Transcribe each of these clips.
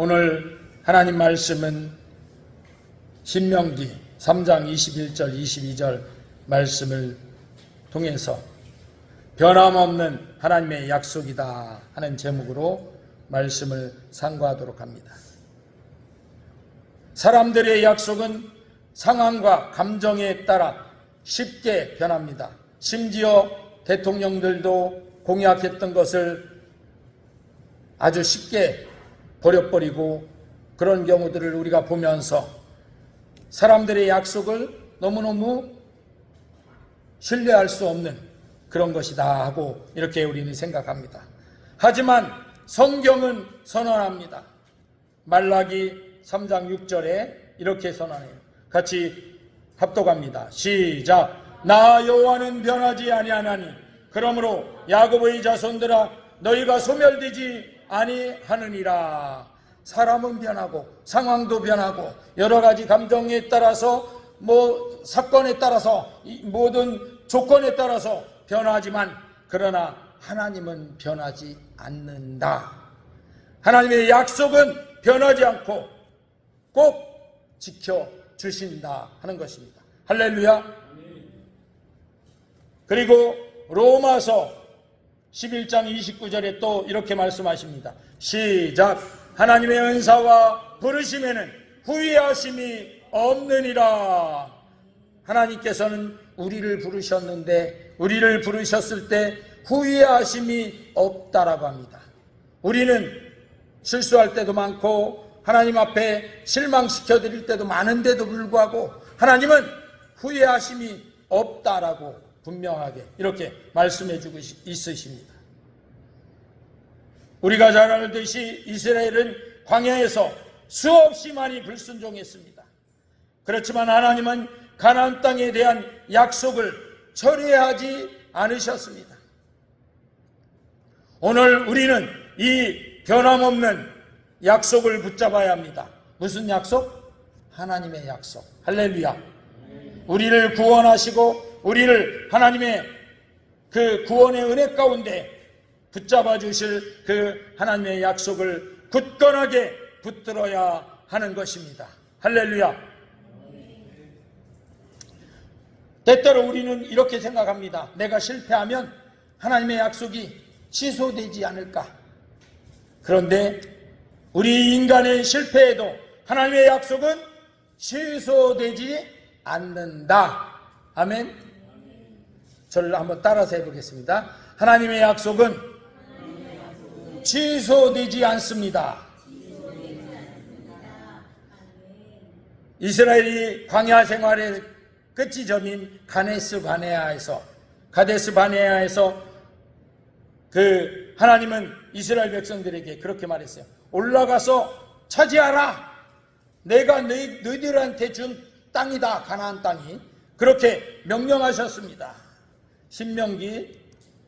오늘 하나님 말씀은 신명기 3장 21절 22절 말씀을 통해서 변함없는 하나님의 약속이다 하는 제목으로 말씀을 상고하도록 합니다. 사람들의 약속은 상황과 감정에 따라 쉽게 변합니다. 심지어 대통령들도 공약했던 것을 아주 쉽게 버려버리고 그런 경우들을 우리가 보면서 사람들의 약속을 너무너무 신뢰할 수 없는 그런 것이다 하고 이렇게 우리는 생각합니다. 하지만 성경은 선언합니다. 말라기 3장 6절에 이렇게 선언해요. 같이 합독합니다. 시작. 나 여호와는 변하지 아니하나니 그러므로 야곱의 자손들아 너희가 소멸되지 아니하느니라. 사람은 변하고 상황도 변하고 여러 가지 감정에 따라서 뭐 사건에 따라서 이 모든 조건에 따라서 변하지만 그러나 하나님은 변하지 않는다. 하나님의 약속은 변하지 않고 꼭 지켜 주신다 하는 것입니다. 할렐루야. 그리고 로마서 11장 29절에 또 이렇게 말씀하십니다. 시작. 하나님의 은사와 부르심에는 후회하심이 없느니라. 하나님께서는 우리를 부르셨는데 우리를 부르셨을 때 후회하심이 없다라고 합니다. 우리는 실수할 때도 많고 하나님 앞에 실망시켜 드릴 때도 많은데도 불구하고 하나님은 후회하심이 없다라고 분명하게 이렇게 말씀해 주고 있으십니다. 우리가 잘 알듯이 이스라엘은 광야에서 수없이 많이 불순종했습니다. 그렇지만 하나님은 가나안 땅에 대한 약속을 철회하지 않으셨습니다. 오늘 우리는 이 변함없는 약속을 붙잡아야 합니다. 무슨 약속? 하나님의 약속. 할렐루야. 우리를 구원하시고 우리를 하나님의 그 구원의 은혜 가운데 붙잡아 주실 그 하나님의 약속을 굳건하게 붙들어야 하는 것입니다. 할렐루야. 때때로 우리는 이렇게 생각합니다. 내가 실패하면 하나님의 약속이 취소되지 않을까. 그런데 우리 인간의 실패에도 하나님의 약속은 취소되지 않는다. 아멘. 저를 한번 따라서 해보겠습니다. 하나님의 약속은 취소되지 않습니다. 이스라엘이 광야 생활의 끝이 점인 가네스 바네아에서 가데스 바네아에서 그 하나님은 이스라엘 백성들에게 그렇게 말했어요. 올라가서 차지하라. 내가 너희, 너희들한테 준 땅이다. 가나안 땅이. 그렇게 명령하셨습니다. 신명기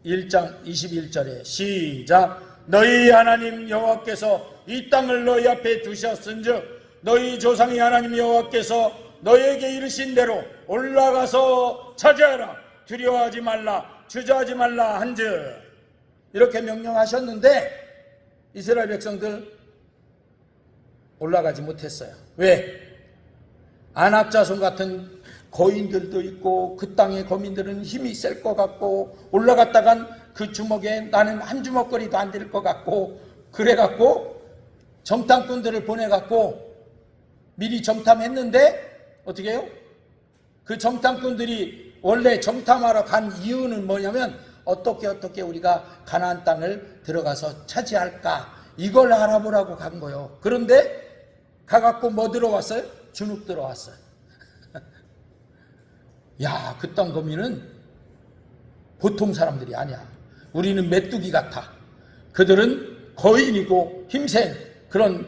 1장 21절에 시작 너희 하나님 여호와께서 이 땅을 너희 앞에 두셨은즉 너희 조상이 하나님 여호와께서 너희에게 이르신 대로 올라가서 차지하라 두려워하지 말라 주저하지 말라 한즉 이렇게 명령하셨는데 이스라엘 백성들 올라가지 못했어요. 왜? 안악자손 같은 거인들도 있고 그 땅의 거민들은 힘이 셀 것 같고 올라갔다간 그 주먹에 나는 한 주먹거리도 안 될 것 같고 그래갖고 정탐꾼들을 보내갖고 미리 정탐했는데 어떻게 해요? 그 정탐꾼들이 원래 정탐하러 간 이유는 뭐냐면 어떻게 어떻게 우리가 가나안 땅을 들어가서 차지할까 이걸 알아보라고 간 거예요. 그런데 가갖고 뭐 들어왔어요? 주눅 들어왔어요. 야, 그땅 거미는 보통 사람들이 아니야. 우리는 메뚜기 같아. 그들은 거인이고 힘센 그런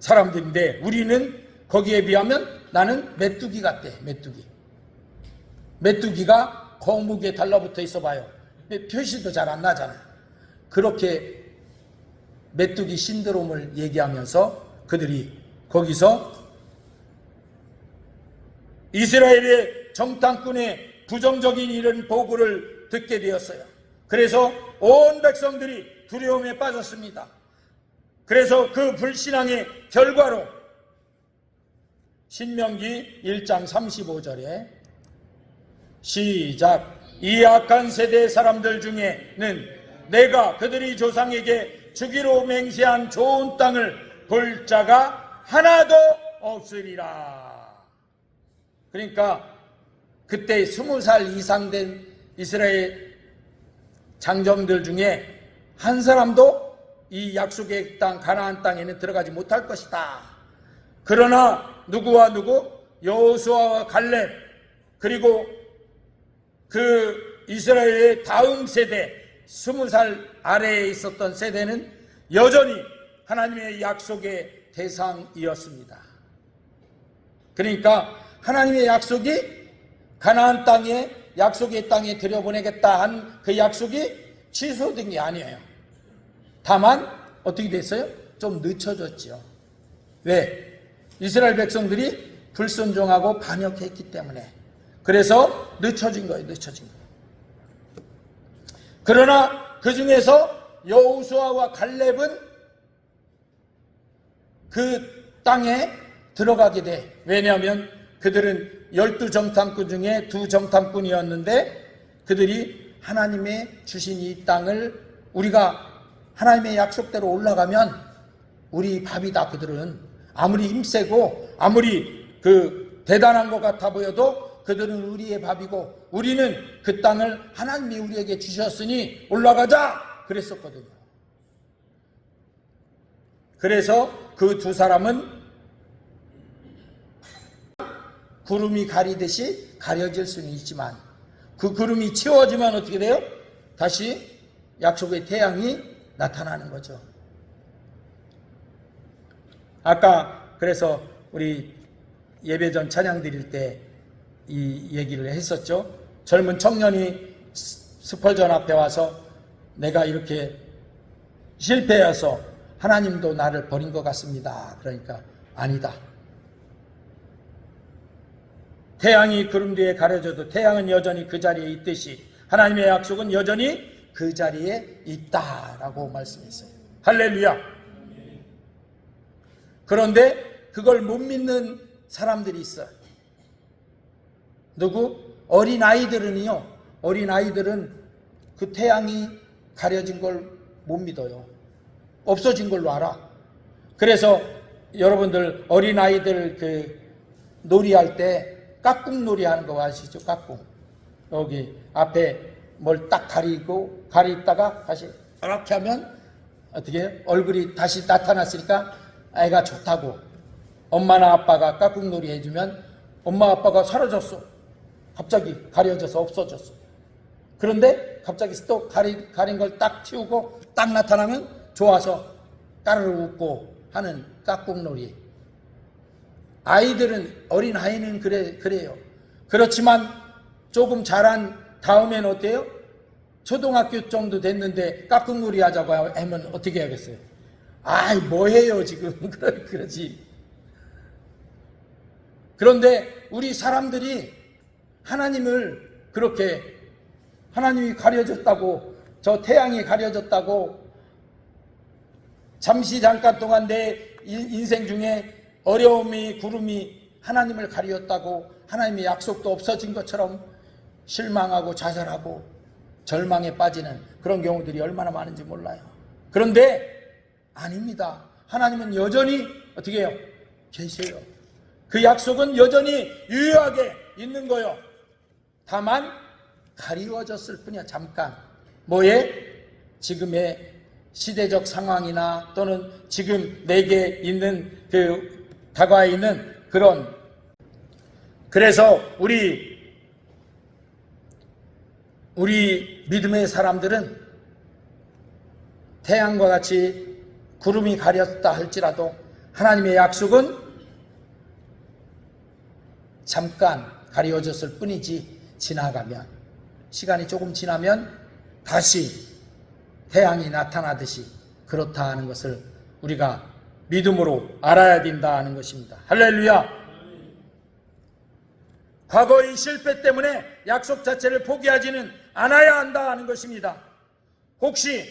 사람들인데 우리는 거기에 비하면 나는 메뚜기 같대. 메뚜기. 메뚜기가 거묵에 달라붙어 있어 봐요. 표시도 잘 안 나잖아요. 그렇게 메뚜기 신드롬을 얘기하면서 그들이 거기서 이스라엘의 정탐꾼의 부정적인 이런 보고를 듣게 되었어요. 그래서 온 백성들이 두려움에 빠졌습니다. 그래서 그 불신앙의 결과로 신명기 1장 35절에 시작 이 악한 세대 사람들 중에는 내가 그들이 조상에게 주기로 맹세한 좋은 땅을 볼 자가 하나도 없으리라. 그러니까 그때 스무 살 이상 된 이스라엘 장정들 중에 한 사람도 이 약속의 땅 가나안 땅에는 들어가지 못할 것이다. 그러나 누구와 누구 여호수아와 갈렙 그리고 그 이스라엘의 다음 세대 스무 살 아래에 있었던 세대는 여전히 하나님의 약속의 대상이었습니다. 그러니까 하나님의 약속이 가나안 땅에 약속의 땅에 들여보내겠다 한 그 약속이 취소된 게 아니에요. 다만 어떻게 됐어요? 좀 늦춰졌죠. 왜? 이스라엘 백성들이 불순종하고 반역했기 때문에 그래서 늦춰진 거예요. 늦춰진 거예요. 그러나 그 중에서 여우수아와 갈렙은 그 땅에 들어가게 돼. 왜냐하면 그들은 열두 정탐꾼 중에 두 정탐꾼이었는데 그들이 하나님의 주신 이 땅을 우리가 하나님의 약속대로 올라가면 우리 밥이다 그들은 아무리 힘세고 아무리 그 대단한 것 같아 보여도 그들은 우리의 밥이고 우리는 그 땅을 하나님이 우리에게 주셨으니 올라가자 그랬었거든요. 그래서 그 두 사람은 구름이 가리듯이 가려질 수는 있지만 그 구름이 치워지면 어떻게 돼요? 다시 약속의 태양이 나타나는 거죠. 아까 그래서 우리 예배 전 찬양 드릴 때 이 얘기를 했었죠. 젊은 청년이 스펄전 앞에 와서 내가 이렇게 실패해서 하나님도 나를 버린 것 같습니다. 그러니까 아니다. 태양이 구름 뒤에 가려져도 태양은 여전히 그 자리에 있듯이 하나님의 약속은 여전히 그 자리에 있다라고 말씀했어요. 할렐루야. 그런데 그걸 못 믿는 사람들이 있어요. 누구? 어린 아이들은요. 어린 아이들은 그 태양이 가려진 걸 못 믿어요. 없어진 걸로 알아. 그래서 여러분들 어린 아이들 그 놀이할 때 깍꿍 놀이 하는 거 아시죠? 깍꿍. 여기 앞에 뭘 딱 가리고 가리다가 다시 이렇게 하면 어떻게 해요? 얼굴이 다시 나타났으니까 애가 좋다고 엄마나 아빠가 깍꿍 놀이 해주면 엄마 아빠가 사라졌어. 갑자기 가려져서 없어졌어. 그런데 갑자기 또 가리, 가린 걸 딱 치우고 딱 나타나면 좋아서 까르르 웃고 하는 깍꿍놀이. 아이들은, 어린 아이는 그래, 그래요. 그렇지만 조금 자란 다음엔 어때요? 초등학교 정도 됐는데 깍꿍놀이 하자고 하면 어떻게 하겠어요? 아이, 뭐 해요, 지금. 그러지. 그런데 우리 사람들이 하나님을 그렇게 하나님이 가려졌다고 저 태양이 가려졌다고 잠시 잠깐 동안 내 인생 중에 어려움이 구름이 하나님을 가리었다고 하나님의 약속도 없어진 것처럼 실망하고 좌절하고 절망에 빠지는 그런 경우들이 얼마나 많은지 몰라요. 그런데 아닙니다. 하나님은 여전히 어떻게 해요? 계세요. 그 약속은 여전히 유효하게 있는 거요. 다만 가리워졌을 뿐이야. 잠깐. 뭐에? 지금의 시대적 상황이나 또는 지금 내게 있는 그 다가에 있는 그런 그래서 우리 우리 믿음의 사람들은 태양과 같이 구름이 가렸다 할지라도 하나님의 약속은 잠깐 가려졌을 뿐이지 지나가면 시간이 조금 지나면 다시 태양이 나타나듯이 그렇다 하는 것을 우리가 믿음으로 알아야 된다 하는 것입니다. 할렐루야! 과거의 실패 때문에 약속 자체를 포기하지는 않아야 한다 하는 것입니다. 혹시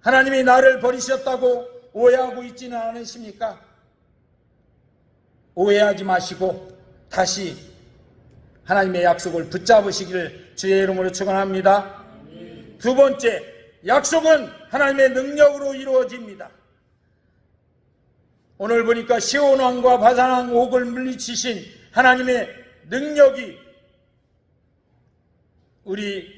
하나님이 나를 버리셨다고 오해하고 있지는 않으십니까? 오해하지 마시고 다시 하나님의 약속을 붙잡으시기를 주의 이름으로 축원합니다. 두 번째, 약속은 하나님의 능력으로 이루어집니다. 오늘 보니까 시온왕과 바산왕 옥을 물리치신 하나님의 능력이 우리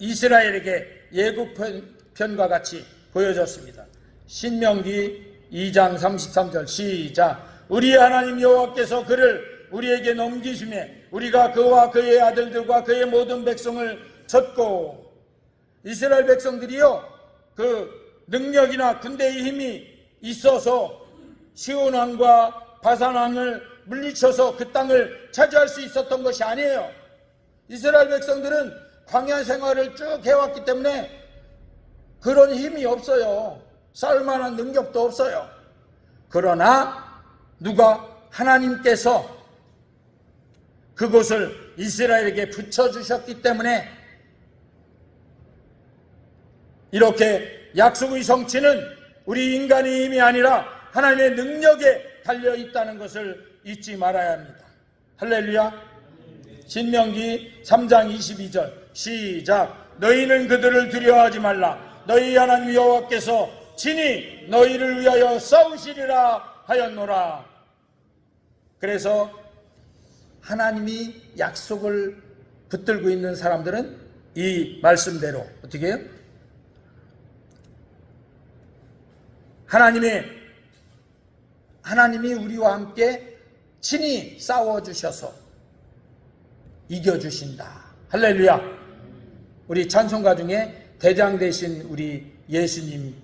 이스라엘에게 예고편과 같이 보여졌습니다. 신명기 2장 33절 시작 우리 하나님 여호와께서 그를 우리에게 넘기심에 우리가 그와 그의 아들들과 그의 모든 백성을 쳤고 이스라엘 백성들이요 그 능력이나 군대의 힘이 있어서 시온 왕과 바산 왕을 물리쳐서 그 땅을 차지할 수 있었던 것이 아니에요. 이스라엘 백성들은 광야 생활을 쭉 해왔기 때문에 그런 힘이 없어요. 싸울 만한 능력도 없어요. 그러나 누가 하나님께서 그곳을 이스라엘에게 붙여주셨기 때문에 이렇게 약속의 성취는 우리 인간의 힘이 아니라 하나님의 능력에 달려 있다는 것을 잊지 말아야 합니다. 할렐루야. 신명기 3장 22절 시작 너희는 그들을 두려워하지 말라 너희 하나님 여호와께서 친히 너희를 위하여 싸우시리라 하였노라 그래서 하나님이 약속을 붙들고 있는 사람들은 이 말씀대로 어떻게 해요? 하나님의 하나님이 우리와 함께 친히 싸워 주셔서 이겨 주신다. 할렐루야. 우리 찬송가 중에 대장 되신 우리 예수님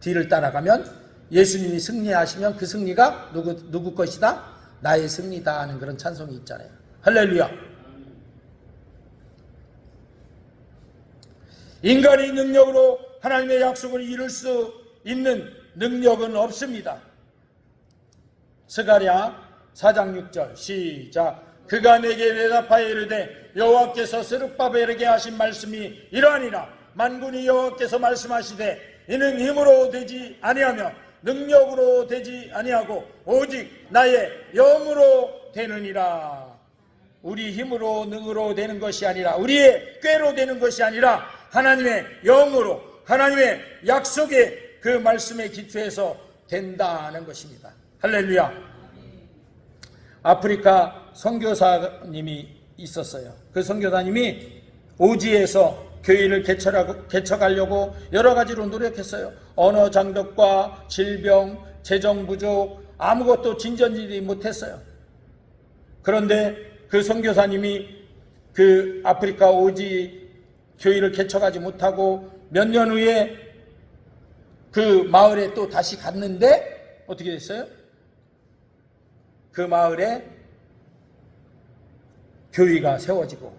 뒤를 따라가면 예수님이 승리하시면 그 승리가 누구 누구 것이다? 나의 승리다 하는 그런 찬송이 있잖아요. 할렐루야. 인간의 능력으로 하나님의 약속을 이룰 수 있는 능력은 없습니다. 스가랴 4장 6절 시작. 그가 내게 대답하여 이르되 여호와께서 스룹바벨에게 하신 말씀이 이러하니라. 만군이 여호와께서 말씀하시되 이는 힘으로 되지 아니하며 능력으로 되지 아니하고 오직 나의 영으로 되느니라. 우리 힘으로 능으로 되는 것이 아니라 우리의 꾀로 되는 것이 아니라 하나님의 영으로 하나님의 약속의 그 말씀에 기초해서 된다는 것입니다. 할렐루야. 아프리카 선교사님이 있었어요. 그 선교사님이 오지에서 교회를 개척하고, 개척하려고 여러 가지로 노력했어요. 언어 장벽과 질병, 재정 부족, 아무것도 진전지지 못했어요. 그런데 그 선교사님이 그 아프리카 오지 교회를 개척하지 못하고 몇 년 후에 그 마을에 또 다시 갔는데 어떻게 됐어요? 그 마을에 교회가 세워지고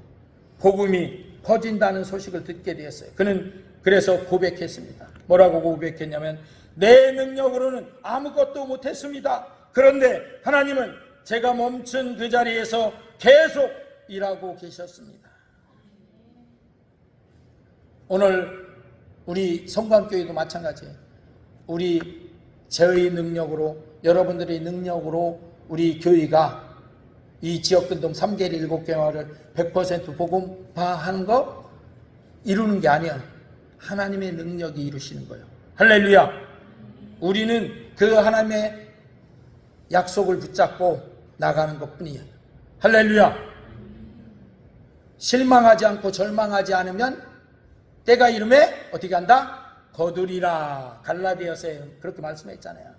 복음이 퍼진다는 소식을 듣게 되었어요. 그는 그래서 고백했습니다. 뭐라고 고백했냐면 내 능력으로는 아무것도 못했습니다. 그런데 하나님은 제가 멈춘 그 자리에서 계속 일하고 계셨습니다. 오늘 우리 성관교회도 마찬가지예요. 우리 저의 능력으로 여러분들의 능력으로 우리 교회가 이 지역근동 3개리 7개월을 100% 복음화하는 거 이루는 게 아니야. 하나님의 능력이 이루시는 거예요. 할렐루야. 우리는 그 하나님의 약속을 붙잡고 나가는 것 뿐이에요. 할렐루야. 실망하지 않고 절망하지 않으면 때가 이름에 어떻게 한다? 거두리라. 갈라디아서에 그렇게 말씀했잖아요.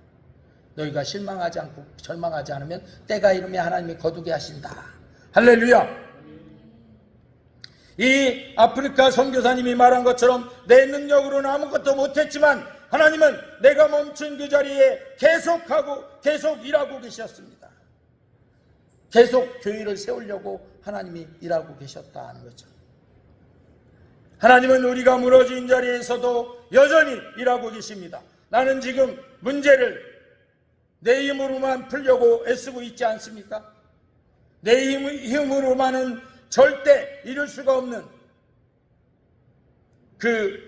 너희가 실망하지 않고 절망하지 않으면 때가 이름에 하나님이 거두게 하신다. 할렐루야. 이 아프리카 선교사님이 말한 것처럼 내 능력으로는 아무것도 못했지만 하나님은 내가 멈춘 그 자리에 계속하고 계속 일하고 계셨습니다. 계속 교회를 세우려고 하나님이 일하고 계셨다는 거죠. 하나님은 우리가 무너진 자리에서도 여전히 일하고 계십니다. 나는 지금 문제를 내 힘으로만 풀려고 애쓰고 있지 않습니까? 내 힘, 힘으로만은 절대 이룰 수가 없는 그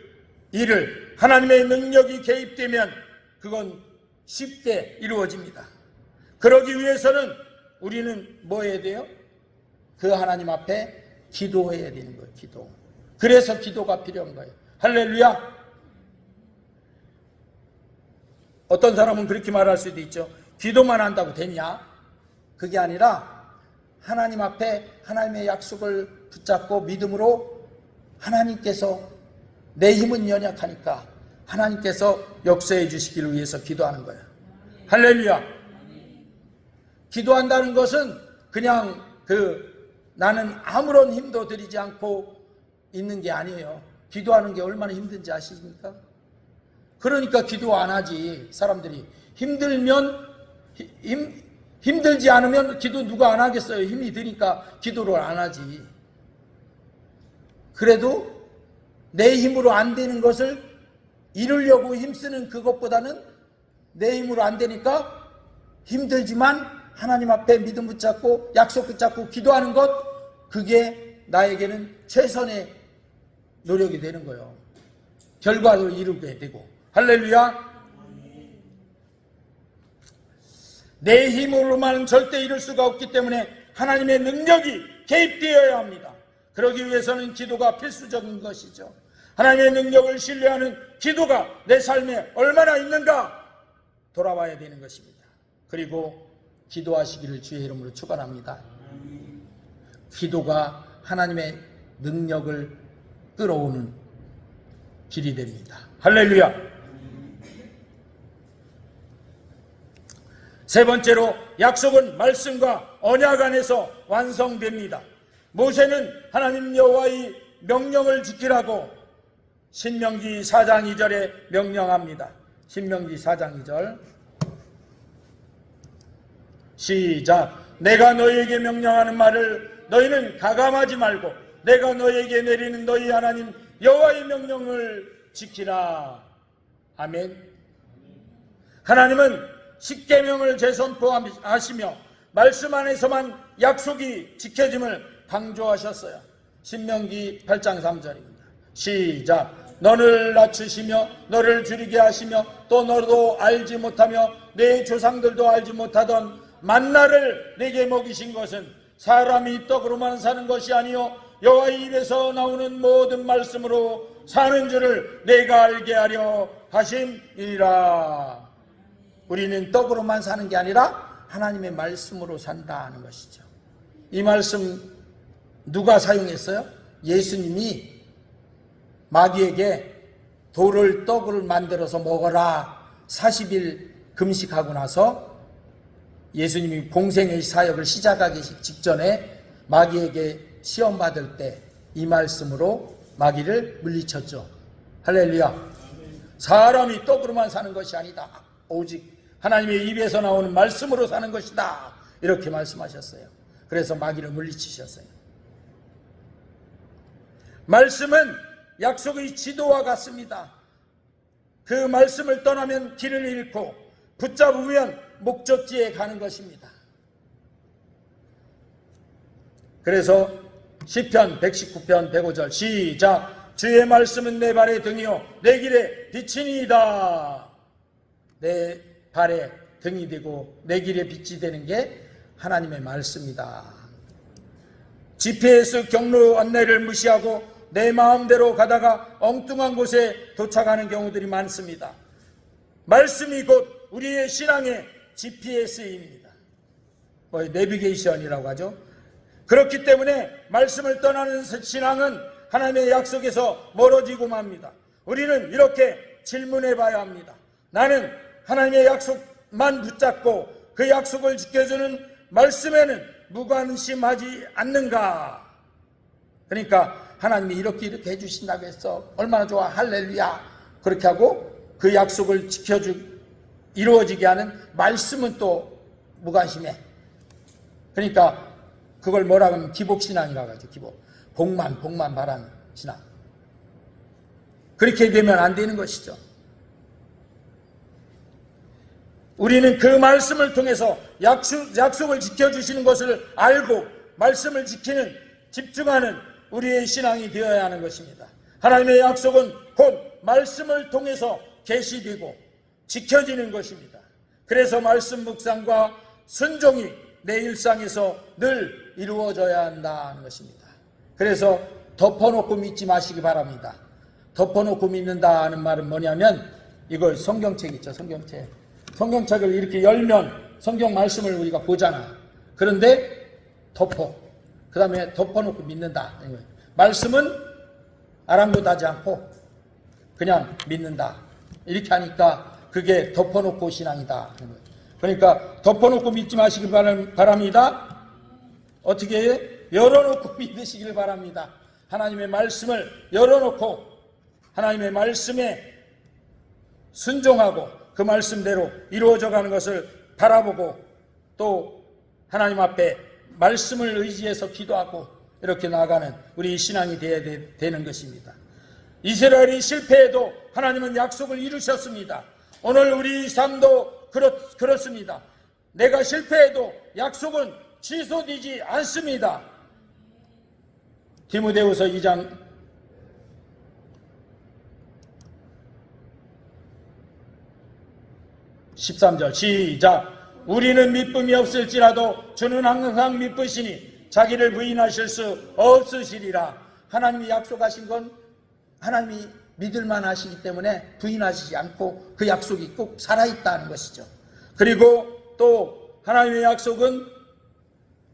일을 하나님의 능력이 개입되면 그건 쉽게 이루어집니다. 그러기 위해서는 우리는 뭐 해야 돼요? 그 하나님 앞에 기도해야 되는 거예요. 기도. 그래서 기도가 필요한 거예요. 할렐루야. 어떤 사람은 그렇게 말할 수도 있죠. 기도만 한다고 되냐? 그게 아니라 하나님 앞에 하나님의 약속을 붙잡고 믿음으로 하나님께서 내 힘은 연약하니까 하나님께서 역사해 주시기를 위해서 기도하는 거예요. 할렐루야. 기도한다는 것은 그냥 그 나는 아무런 힘도 들이지 않고 있는 게 아니에요. 기도하는 게 얼마나 힘든지 아십니까? 그러니까 기도 안 하지 사람들이 힘들면 힘 힘들지 않으면 기도 누가 안 하겠어요 힘이 드니까 기도를 안 하지 그래도 내 힘으로 안 되는 것을 이루려고 힘쓰는 그것보다는 내 힘으로 안 되니까 힘들지만 하나님 앞에 믿음 붙잡고 약속 붙잡고 기도하는 것 그게 나에게는 최선의 노력이 되는 거예요 결과를 이루게 되고 할렐루야. 내 힘으로만 절대 이룰 수가 없기 때문에 하나님의 능력이 개입되어야 합니다. 그러기 위해서는 기도가 필수적인 것이죠. 하나님의 능력을 신뢰하는 기도가 내 삶에 얼마나 있는가 돌아봐야 되는 것입니다. 그리고 기도하시기를 주의 이름으로 축원합니다. 기도가 하나님의 능력을 끌어오는 길이 됩니다. 할렐루야. 세 번째로 약속은 말씀과 언약 안에서 완성됩니다. 모세는 하나님 여호와의 명령을 지키라고 신명기 4장 2절에 명령합니다. 신명기 4장 2절 시작 내가 너희에게 명령하는 말을 너희는 가감하지 말고 내가 너희에게 내리는 너희 하나님 여호와의 명령을 지키라. 아멘. 하나님은 십계명을 재선포하시며 말씀 안에서만 약속이 지켜짐을 강조하셨어요. 신명기 8장 3절입니다. 시작. 너를 낮추시며 너를 줄이게 하시며 또 너도 알지 못하며 내 조상들도 알지 못하던 만나를 내게 먹이신 것은 사람이 떡으로만 사는 것이 아니요 여호와의 입에서 나오는 모든 말씀으로 사는 줄을 내가 알게 하려 하심이라. 우리는 떡으로만 사는 게 아니라 하나님의 말씀으로 산다는 것이죠. 이 말씀 누가 사용했어요? 예수님이 마귀에게 돌을 떡을 만들어서 먹어라 40일 금식하고 나서 예수님이 공생의 사역을 시작하기 직전에 마귀에게 시험 받을 때 이 말씀으로 마귀를 물리쳤죠. 할렐루야. 사람이 떡으로만 사는 것이 아니다. 오직 하나님의 입에서 나오는 말씀으로 사는 것이다. 이렇게 말씀하셨어요. 그래서 마귀를 물리치셨어요. 말씀은 약속의 지도와 같습니다. 그 말씀을 떠나면 길을 잃고 붙잡으면 목적지에 가는 것입니다. 그래서 시편 119편 105절 시작 주의 말씀은 내 발의 등이요 내 길에 빛이니이다. 내 발에 등이 되고 내 길에 빛이 되는 게 하나님의 말씀이다. GPS 경로 안내를 무시하고 내 마음대로 가다가 엉뚱한 곳에 도착하는 경우들이 많습니다. 말씀이 곧 우리의 신앙의 GPS입니다. 뭐 내비게이션이라고 하죠. 그렇기 때문에 말씀을 떠나는 신앙은 하나님의 약속에서 멀어지고 맙니다. 우리는 이렇게 질문해 봐야 합니다. 나는 하나님의 약속만 붙잡고 그 약속을 지켜주는 말씀에는 무관심하지 않는가? 그러니까 하나님이 이렇게 이렇게 해주신다고 했어. 얼마나 좋아. 할렐루야. 그렇게 하고 그 약속을 지켜주, 이루어지게 하는 말씀은 또 무관심해. 그러니까 그걸 뭐라 하면 기복신앙이라고 하죠. 기복. 복만, 복만 바라는 신앙. 그렇게 되면 안 되는 것이죠. 우리는 그 말씀을 통해서 약속, 약속을 지켜주시는 것을 알고 말씀을 지키는, 집중하는 우리의 신앙이 되어야 하는 것입니다. 하나님의 약속은 곧 말씀을 통해서 계시되고 지켜지는 것입니다. 그래서 말씀 묵상과 순종이 내 일상에서 늘 이루어져야 한다는 것입니다. 그래서 덮어놓고 믿지 마시기 바랍니다. 덮어놓고 믿는다는 말은 뭐냐면 이거 성경책 있죠, 성경책. 성경책을 이렇게 열면 성경 말씀을 우리가 보잖아. 그런데 덮어. 그 다음에 덮어놓고 믿는다. 말씀은 아랑곳하지 않고 그냥 믿는다. 이렇게 하니까 그게 덮어놓고 신앙이다. 그러니까 덮어놓고 믿지 바람- 바랍니다. 어떻게? 열어놓고 믿으시길 바랍니다. 하나님의 말씀을 열어놓고 하나님의 말씀에 순종하고 그 말씀대로 이루어져 가는 것을 바라보고 또 하나님 앞에 말씀을 의지해서 기도하고 이렇게 나아가는 우리 신앙이 되어야 되- 되는 것입니다. 이스라엘이 실패해도 하나님은 약속을 이루셨습니다. 오늘 우리 삶도 그렇, 그렇습니다. 내가 실패해도 약속은 취소되지 않습니다. 디모데후서 2장. 13절 시작. 우리는 믿음이 없을지라도 주는 항상 믿으시니 자기를 부인하실 수 없으시리라. 하나님이 약속하신 건 하나님이 믿을만 하시기 때문에 부인하시지 않고 그 약속이 꼭 살아있다는 것이죠. 그리고 또 하나님의 약속은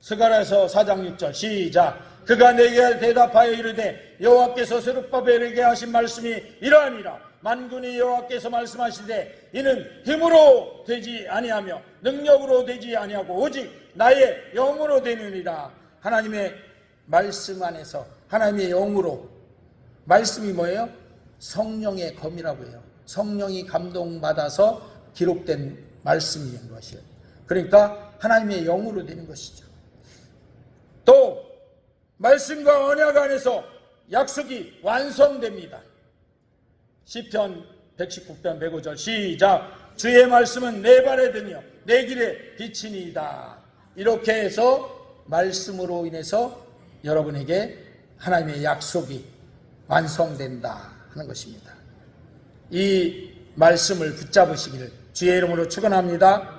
스가라서 4장 6절 시작. 그가 내게 대답하여 이르되 여호와께서 스룹바벨에게 하신 말씀이 이러하니라. 만군의 여호와께서 말씀하시되 이는 힘으로 되지 아니하며 능력으로 되지 아니하고 오직 나의 영으로 되느니라. 하나님의 말씀 안에서 하나님의 영으로. 말씀이 뭐예요? 성령의 검이라고 해요. 성령이 감동받아서 기록된 말씀인 것이에요. 그러니까 하나님의 영으로 되는 것이죠 또 말씀과 언약 안에서 약속이 완성됩니다. 시편 119편 105절 시작 주의 말씀은 내 발에 드며 내 길에 비치니이다. 이렇게 해서 말씀으로 인해서 여러분에게 하나님의 약속이 완성된다 하는 것입니다. 이 말씀을 붙잡으시기를 주의 이름으로 축원합니다.